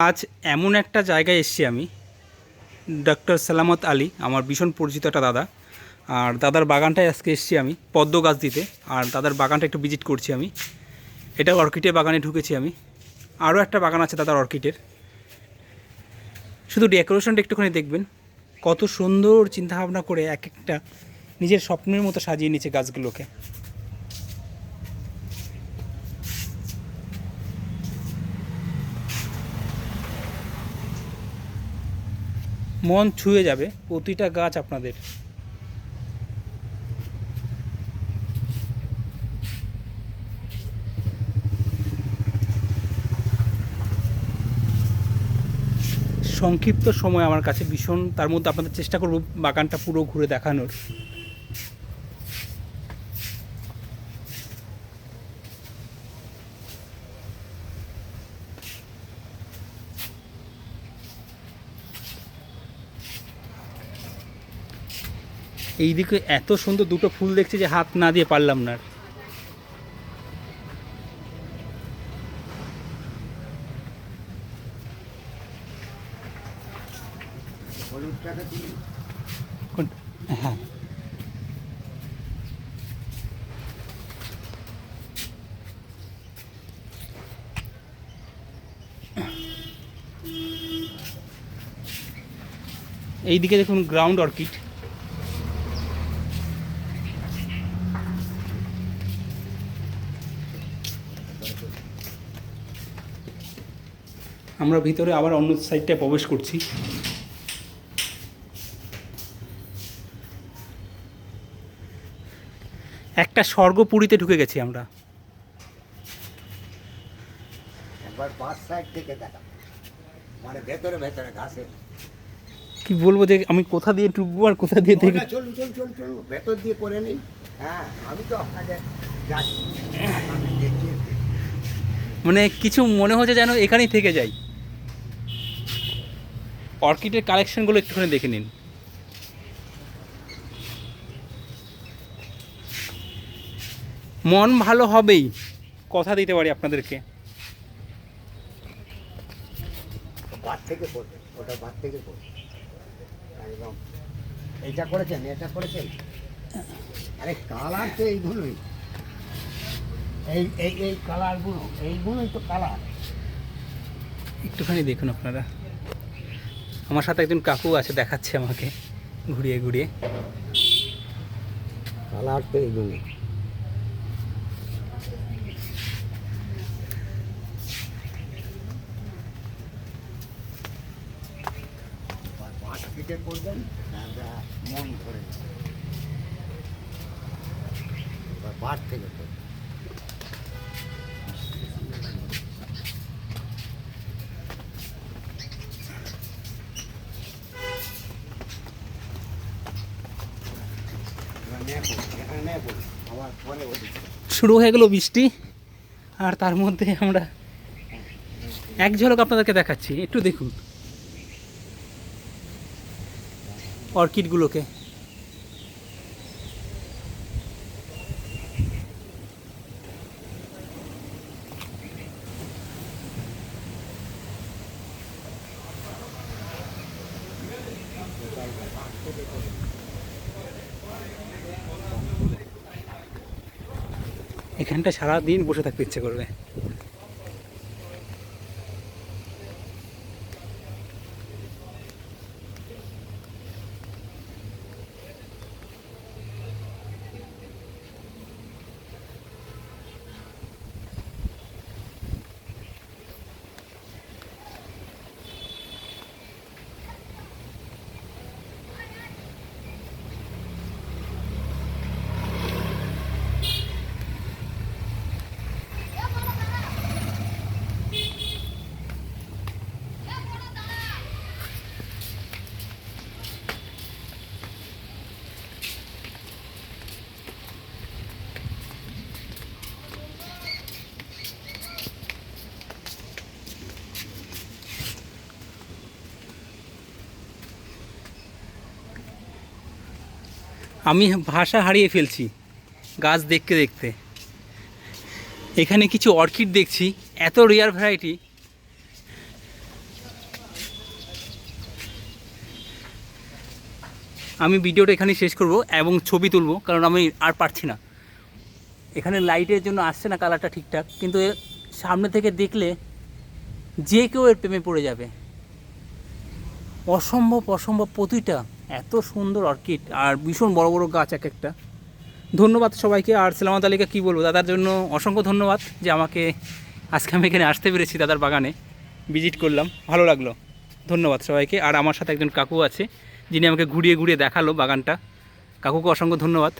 আজ এমন একটা জায়গায় এসেছি আমি। ডক্টর সালামত আলী, আমার ভীষণ পরিচিত একটা দাদা। আর দাদার বাগানটায় আজকে এসেছি আমি, পদ্ম গাছ দিতে। আর দাদার বাগানটা একটু ভিজিট করছি আমি। এটা অর্কিডের বাগানে ঢুকেছি আমি। আরও একটা বাগান আছে দাদার অর্কিডের। শুধু ডেকোরেশনটা একটুখানি দেখবেন। কত সুন্দর চিন্তাভাবনা করে এক একটা নিজের স্বপ্নের মতো সাজিয়ে নিচ্ছে গাছগুলোকে। মন ছুঁয়ে যাবে। প্রতিটা গাছ আপনাদের। সংক্ষিপ্ত সময় আমার কাছে ভীষণ, তার মধ্যে আপনাদের চেষ্টা করব বাগানটা পুরো ঘুরে দেখানোর। এইদিকে এত সুন্দর দুটো ফুল দেখছি যে হাত না দিয়ে পারলাম না? হ্যাঁ। এইদিকে দেখুন গ্রাউন্ড অর্কিড আমরা ভিতরে আবার অন্য সাইডটায় প্রবেশ করছি। একটা স্বর্গপুরীতে ঢুকে গেছি আমরা। দেখা। মানে ভেতরে ভেতরে ঘাসে। কি বলব যে আমি কোথা দিয়ে ঢুকবো আর কোথা দিয়ে দেখব? চলুন চলুন চলুন চলুন ভেতর দিয়ে করে নিন হ্যাঁ আমি তো আপনাকে মানে কিছু মনে হচ্ছে যেন এখানেই থেকে যাই। অর্কিডের কালেকশনগুলো একটুখানি দেখে নিন। মন ভালো হবেই কথা দিতে পারি আপনাদেরকে। এইটা করেছেন এটা করেছেন? আরে কালার তো এইগুলোই এই এই এই কালারগুলো এইগুলোই তো কালার একটুখানি দেখুন আপনারা। আমার সাথে একজন কাকু আছে দেখাচ্ছে আমাকে ঘুরিয়ে ঘুরিয়ে। কালার তো এইগুলো শুরু হয়ে গেল বৃষ্টি, আর তার মধ্যে আমরা এক ঝলক আপনাদেরকে দেখাচ্ছি, একটু দেখুন। অর্কিডগুলোকে। এখানটা সারাদিন বসে থাকতে ইচ্ছে করবে। আমি ভাষা হারিয়ে ফেলছি গাছ দেখতে দেখতে। এখানে কিছু অর্কিড দেখছি, এত রেয়ার ভ্যারাইটি আমি ভিডিওটা এখানে শেষ করব এবং ছবি তুলব, কারণ আমি আর পারছি না। এখানে লাইটের জন্য আসছে না কালারটা ঠিকঠাক, কিন্তু সামনে থেকে দেখলে যে কেউ এর প্রেমে পড়ে যাবে। অসম্ভব অসম্ভব প্রতিটা এত সুন্দর অর্কিড, আর ভীষণ বড় বড় গাছ এক একটা। ধন্যবাদ সবাইকে। আর সালামত আলীকে কী বলব? দাদার জন্য অসংখ্য ধন্যবাদ যে আমাকে আজকে আমি এখানে আসতে পেরেছি দাদার বাগানে। ভিজিট করলাম, ভালো লাগল। ধন্যবাদ সবাইকে। আর আমার সাথে একজন কাকু আছে, যিনি আমাকে ঘুরিয়ে ঘুরিয়ে দেখাল বাগানটা। কাকুকে অসংখ্য ধন্যবাদ।